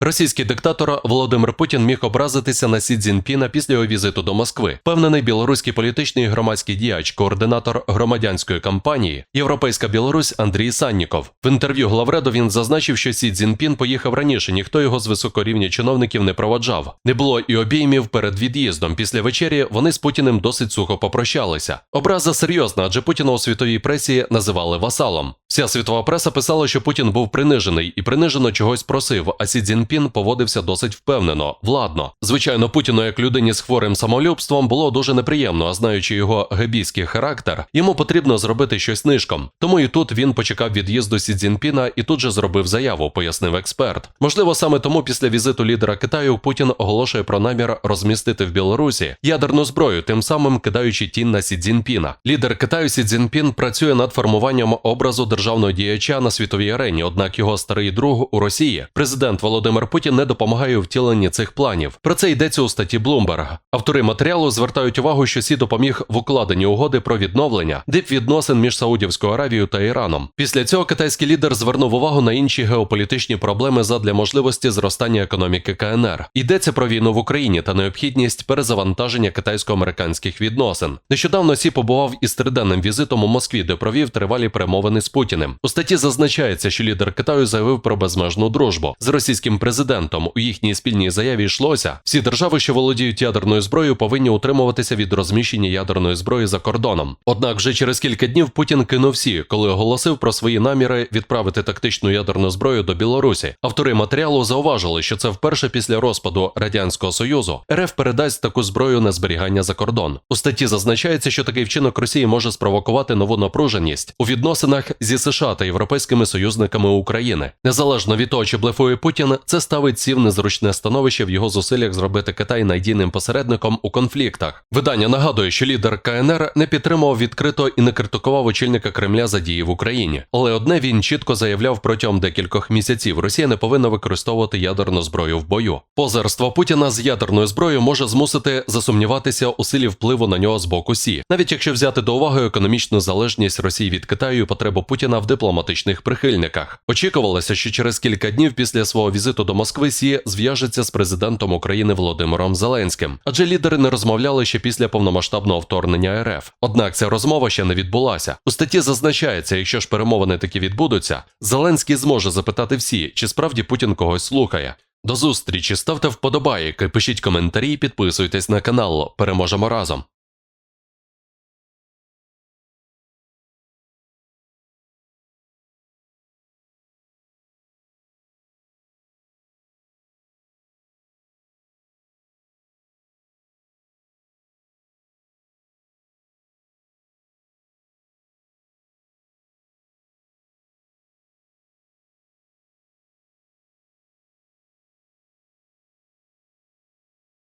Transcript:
Російський диктатор Володимир Путін міг образитися на Сі Цзіньпіна після його візиту до Москви. Певнений білоруський політичний громадський діяч, координатор громадянської кампанії Європейська Білорусь Андрій Санніков. В інтерв'ю Главреду він зазначив, що Сі Цзіньпін поїхав раніше, ніхто його з високорівня чиновників не проводжав. Не було і обіймів перед від'їздом. Після вечері вони з Путіним досить сухо попрощалися. Образа серйозна, адже Путіна у світовій пресі називали васалом. Вся світова преса писала, що Путін був принижений і принижено чогось просив, а Сі Цзіньпін поводився досить впевнено, владно. Звичайно, Путіну, як людині з хворим самолюбством, було дуже неприємно, а знаючи його гебійський характер, йому потрібно зробити щось нишком. Тому і тут він почекав від'їзду Сі Цзіньпіна і тут же зробив заяву, пояснив експерт. Можливо, саме тому після візиту лідера Китаю Путін оголошує про намір розмістити в Білорусі ядерну зброю, тим самим кидаючи тінь на Сі Цзіньпіна. Лідер Китаю Сі Цзіньпін працює над формуванням образу державного діяча на світовій арені. Однак його старий друг у Росії, президент Володимир Путін, не допомагає у втіленні цих планів. Про це йдеться у статті Bloomberg. Автори матеріалу звертають увагу, що Сі допоміг в укладенні угоди про відновлення дипвідносин між Саудівською Аравією та Іраном. Після цього китайський лідер звернув увагу на інші геополітичні проблеми задля можливості зростання економіки КНР. Йдеться про війну в Україні та необхідність перезавантаження китайсько-американських відносин. Нещодавно Сі побував із триденним візитом у Москві, де провів тривалі перемовини з Путіним. У статті зазначається, що лідер Китаю заявив про безмежну дружбу з російським президентом. У їхній спільній заяві йшлося: всі держави, що володіють ядерною зброєю, повинні утримуватися від розміщення ядерної зброї за кордоном. Однак, вже через кілька днів Путін кинув Сі, коли оголосив про свої наміри відправити тактичну ядерну зброю до Білорусі. Автори матеріалу зауважили, що це вперше після розпаду радянського союзу РФ передасть таку зброю на зберігання за кордон. У статті зазначається, що такий вчинок Росії може спровокувати нову напруженість у відносинах зі США та європейськими союзниками України. Незалежно від того, чи блефує Путін, це ставить Сі в незручне становище в його зусиллях зробити Китай надійним посередником у конфліктах. Видання нагадує, що лідер КНР не підтримував відкрито і не критикував очільника Кремля за дії в Україні. Але одне він чітко заявляв протягом декількох місяців: Росія не повинна використовувати ядерну зброю в бою. Позерство Путіна з ядерною зброєю може змусити засумніватися у силі впливу на нього з боку Сі, навіть якщо взяти до уваги економічну залежність Росії від Китаю і потребу Путіна в дипломатичних прихильниках. Очікувалося, що через кілька днів після свого візиту до Москви Сі зв'яжеться з президентом України Володимиром Зеленським, адже лідери не розмовляли ще після повномасштабного вторгнення РФ. Однак ця розмова ще не відбулася. У статті зазначається, якщо ж перемовини таки відбудуться, Зеленський зможе запитати всі, чи справді Путін когось слухає. До зустрічі, ставте вподобайки, пишіть коментарі, підписуйтесь на канал. Переможемо разом.